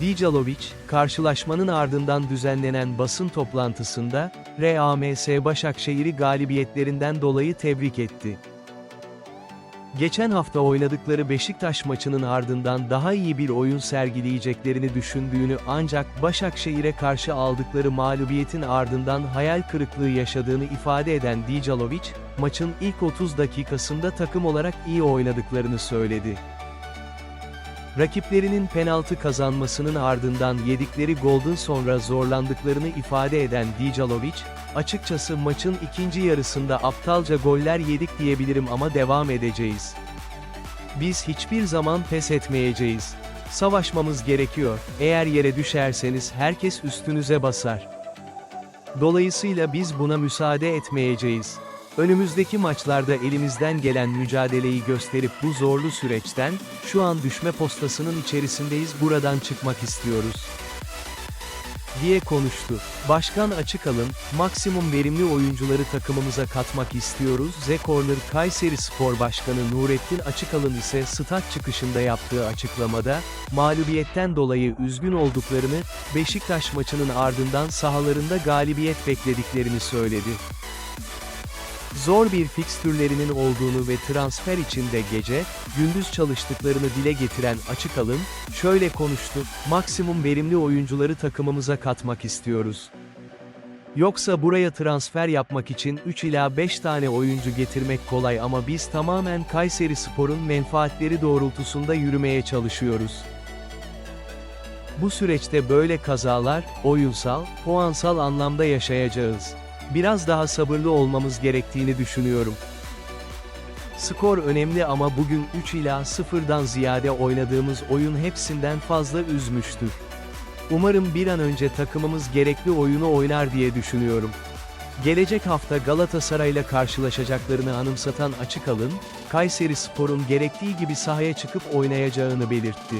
Dicalovic, karşılaşmanın ardından düzenlenen basın toplantısında, RAMS Başakşehir'i galibiyetlerinden dolayı tebrik etti. Geçen hafta oynadıkları Beşiktaş maçının ardından daha iyi bir oyun sergileyeceklerini düşündüğünü ancak Başakşehir'e karşı aldıkları mağlubiyetin ardından hayal kırıklığı yaşadığını ifade eden Dicalovic, maçın ilk 30 dakikasında takım olarak iyi oynadıklarını söyledi. Rakiplerinin penaltı kazanmasının ardından yedikleri golden sonra zorlandıklarını ifade eden Dicalovic, açıkçası maçın ikinci yarısında aptalca goller yedik diyebilirim ama devam edeceğiz. Biz hiçbir zaman pes etmeyeceğiz. Savaşmamız gerekiyor, eğer yere düşerseniz herkes üstünüze basar. Dolayısıyla biz buna müsaade etmeyeceğiz. Önümüzdeki maçlarda elimizden gelen mücadeleyi gösterip bu zorlu süreçten, şu an düşme postasının içerisindeyiz buradan çıkmak istiyoruz. diye konuştu. Başkan açık alın, maksimum verimli oyuncuları takımımıza katmak istiyoruz. Z Corner Kayseri Spor Başkanı Nurettin Açıkalın ise stat çıkışında yaptığı açıklamada, mağlubiyetten dolayı üzgün olduklarını, Beşiktaş maçının ardından sahalarında galibiyet beklediklerini söyledi. Zor bir fikstürlerinin olduğunu ve transfer içinde gece, gündüz çalıştıklarını dile getiren açık alın, şöyle konuştu, maksimum verimli oyuncuları takımımıza katmak istiyoruz. Yoksa buraya transfer yapmak için 3 ila 5 tane oyuncu getirmek kolay ama biz tamamen Kayseri Spor'un menfaatleri doğrultusunda yürümeye çalışıyoruz. Bu süreçte böyle kazalar, oyunsal, puansal anlamda yaşayacağız. Biraz daha sabırlı olmamız gerektiğini düşünüyorum. Skor önemli ama bugün 3 ila 0'dan ziyade oynadığımız oyun hepsinden fazla üzmüştür. Umarım bir an önce takımımız gerekli oyunu oynar diye düşünüyorum. Gelecek hafta Galatasaray'la karşılaşacaklarını anımsatan açık alın, Kayseri Spor'un gerektiği gibi sahaya çıkıp oynayacağını belirtti.